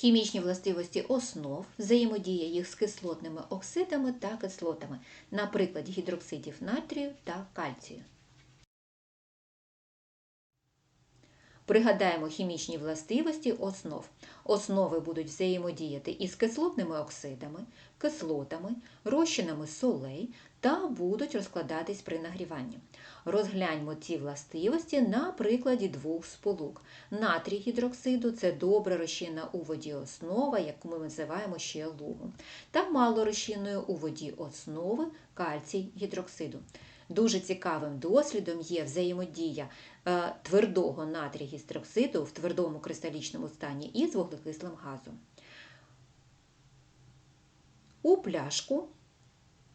Хімічні властивості основ, взаємодія їх з кислотними оксидами та кислотами, наприклад, гідроксидів натрію та кальцію. Пригадаємо хімічні властивості основ. Основи будуть взаємодіяти із кислотними оксидами, кислотами, розчинами солей та будуть розкладатись при нагріванні. Розгляньмо ці властивості на прикладі двох сполук. Натрій гідроксиду це добре розчинна у воді основа, яку ми називаємо ще лугом, та малорозчинною у воді основи кальцій гідроксиду. Дуже цікавим дослідом є взаємодія е, твердого натрій гідроксиду в твердому кристалічному стані із вуглекислим газом. У пляшку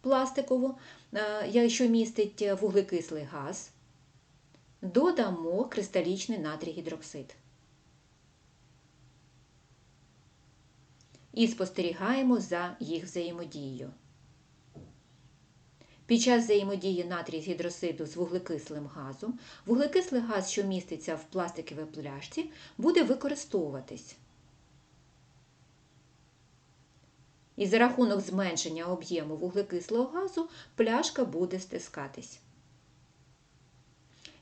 пластикову, е, якщо містить вуглекислий газ, додамо кристалічний натрій гідроксид. І спостерігаємо за їх взаємодією. Під час взаємодії натрій з гідросиду з вуглекислим газом, вуглекислий газ, що міститься в пластиковій пляшці, буде використовуватись. І за рахунок зменшення об'єму вуглекислого газу пляшка буде стискатись.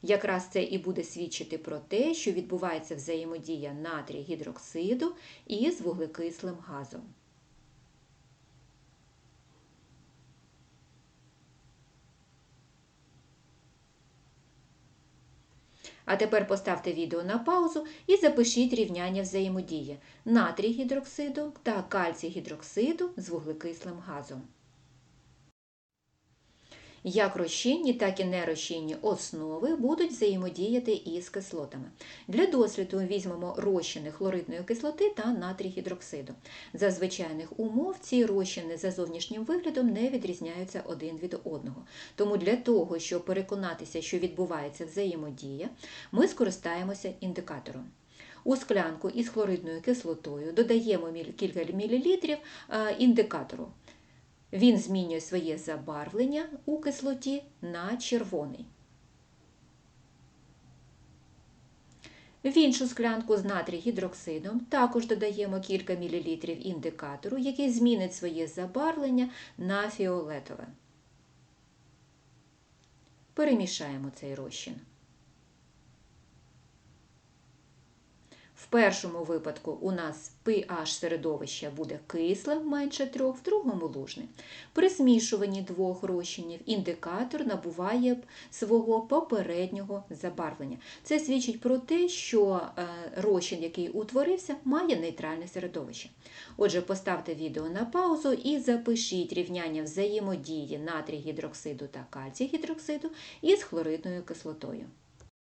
Якраз це і буде свідчити про те, що відбувається взаємодія натрій гідроксиду із вуглекислим газом. А тепер поставте відео на паузу і запишіть рівняння взаємодії натрій гідроксиду та кальцій гідроксиду з вуглекислим газом. Як розчинні, так і нерозчинні основи будуть взаємодіяти із кислотами. Для досліду візьмемо розчини хлоридної кислоти та натрій гідроксиду. За звичайних умов ці розчини за зовнішнім виглядом не відрізняються один від одного. Тому для того, щоб переконатися, що відбувається взаємодія, ми скористаємося індикатором. У склянку із хлоридною кислотою додаємо кілька мілілітрів індикатору. Він змінює своє забарвлення у кислоті на червоний. В іншу склянку з натрій гідроксидом також додаємо кілька мілілітрів індикатору, який змінить своє забарвлення на фіолетове. Перемішаємо цей розчин. В першому випадку у нас pH середовища буде кисле менше 3, в другому лужне. При змішуванні двох розчинів індикатор набуває свого попереднього забарвлення. Це свідчить про те, що е, розчин, який утворився, має нейтральне середовище. Отже, поставте відео на паузу і запишіть рівняння взаємодії натрій гідроксиду та кальцій гідроксиду із хлоридною кислотою.